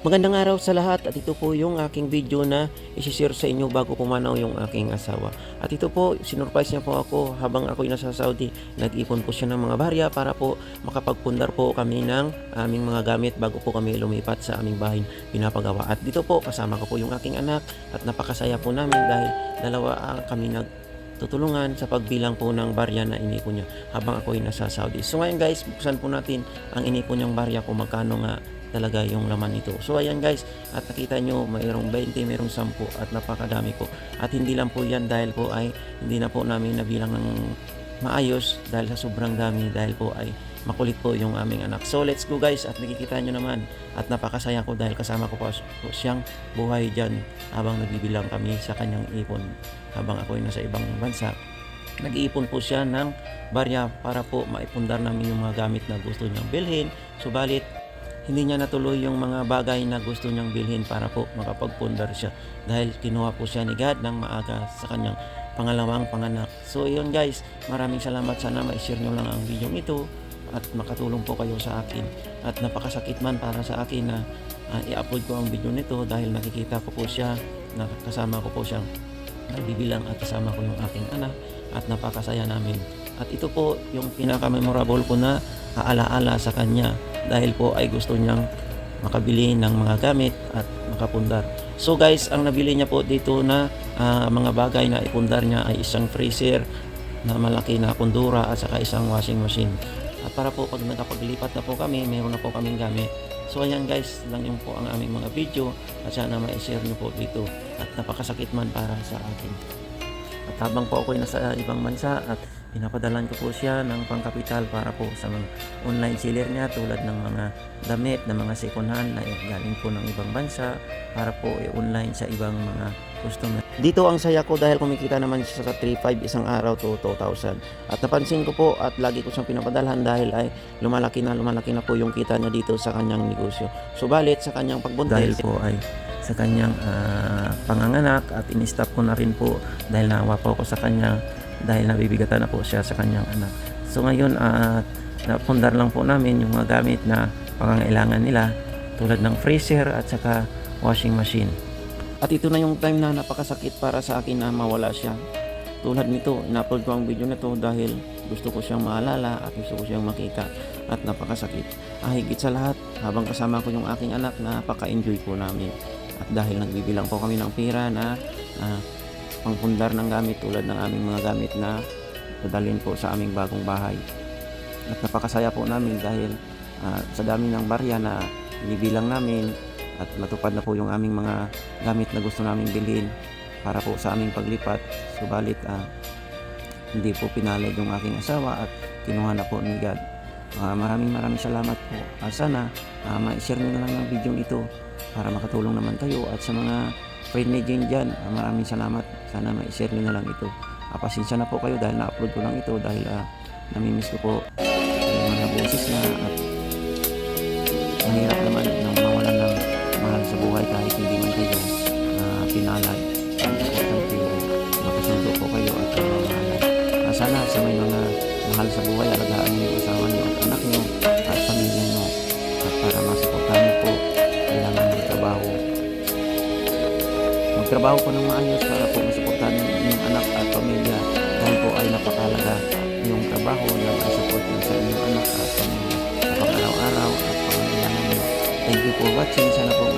Magandang araw sa lahat at ito po yung aking video na isi-share sa inyo bago pumanaw yung aking asawa. At ito po, sinurprise niya po ako habang ako'y nasa Saudi. Nag-ipon po siya ng mga barya para po makapagpundar po kami ng aming mga gamit bago po kami lumipat sa aming bahay pinapagawa. At dito po, kasama ko po yung aking anak at napakasaya po namin dahil dalawa ah, kami nag tutulungan sa pagbilang po ng barya na inipon niya habang ako'y nasa Saudi. So ngayon guys, buksan po natin ang inipon niyang barya kung magkano nga talaga yung laman nito. So ayan guys, at nakita nyo mayroong 20, mayroong 10 at napakadami po. At hindi lang po yan dahil po ay hindi na po namin nabilang ng maayos dahil sa sobrang dami dahil po ay makulit po yung aming anak. So let's go guys at nakikita nyo naman at napakasaya ko dahil kasama ko po siyang buhay dyan habang nagbibilang kami sa kanyang ipon habang ako ay nasa ibang bansa. Nag-iipon po siya ng barya para po maipundar namin yung mga gamit na gusto niyang bilhin. Subalit hindi niya natuloy yung mga bagay na gusto niyang bilhin para po makapagpundar siya. Dahil kinuha po siya ni God ng maaga sa kanyang pangalawang panganak. So yun guys, maraming salamat. Sana ma-share nyo lang ang video ito at makatulong po kayo sa akin. At napakasakit man para sa akin na ah, i-upload ko ang video nito dahil nakikita ko po siya nakasama ko po siyang nagbibilang at kasama ko yung aking anak at napakasaya namin. At ito po yung pinaka-memorable ko na aalaala sa kanya dahil po ay gusto niyang makabili ng mga gamit at makapundar. So guys, ang nabili niya po dito na ah, mga bagay na ipundar niya ay isang freezer na malaki na kundura at saka isang washing machine. At para po pag nakapaglipat na po kami, meron na po kaming gamit. So ayan guys, lang yung po ang aming mga video at sana ma-share niyo po dito at napakasakit man para sa akin. At habang po ako ay nasa ibang bansa at pinapadalan ko po siya ng pangkapital para po sa mga online seller niya tulad ng mga damit na mga second hand na galing po ng ibang bansa para po i-online sa ibang mga customer. Dito ang saya ko dahil kumikita naman siya sa 3.5 isang araw to 2,000. At napansin ko po at lagi ko siyang pinapadalhan dahil ay lumalaki na lumalaki na po yung kita niya dito sa kanyang negosyo. Subalit sa kanyang pagbuntis dahil po ay sa kanyang ah, panganganak at in-stop ko na rin po dahil nawa po ako sa kanya dahil nabibigatan na po siya sa kanyang anak. So ngayon at napundar lang po namin yung mga gamit na pangangailangan nila tulad ng freezer at saka washing machine. At ito na yung time na napakasakit para sa akin na mawala siya. Tulad nito, in-upload ko ang video na to dahil gusto ko siyang maalala at gusto ko siyang makita at napakasakit. Ah, higit sa lahat, habang kasama ko yung aking anak, napaka-enjoy po namin. At dahil nagbibilang po kami ng pera na ah, pangpundar ng gamit tulad ng aming mga gamit na dadalhin po sa aming bagong bahay. At napakasaya po namin dahil ah, sa dami ng barya na binibilang namin at matupad na po yung aming mga gamit na gusto namin bilhin para po sa aming paglipat. Subalit ah, hindi po pinalad yung aking asawa at kinuha na po ni God. Ah, maraming maraming salamat po. Ah, sana ah, ma-share nyo na lang ang video ito para makatulong naman kayo at sa mga friend ni Jane dyan, ah, maraming salamat. Sana ma-share nyo na lang ito. Ah, pasensya na po kayo dahil na-upload ko lang ito dahil ah, namimiss ko po yung mga boses niya at mahirap naman nang mawalan ng mahal sa buhay kahit hindi man kayo uh, pinalad. Ang importante makasundo po kayo at. Uh, sana sa may mga mahal sa buhay, alagaan niyo yung asawa niyo at anak niyo Magtrabaho po ng maayos para po masuportahan yung anak at pamilya dahil po ay napakalaga yung trabaho na may-support niyo sa inyong anak at pamilya sa pang-araw-araw at pangangailangan niyo. Thank you for watching. Sana po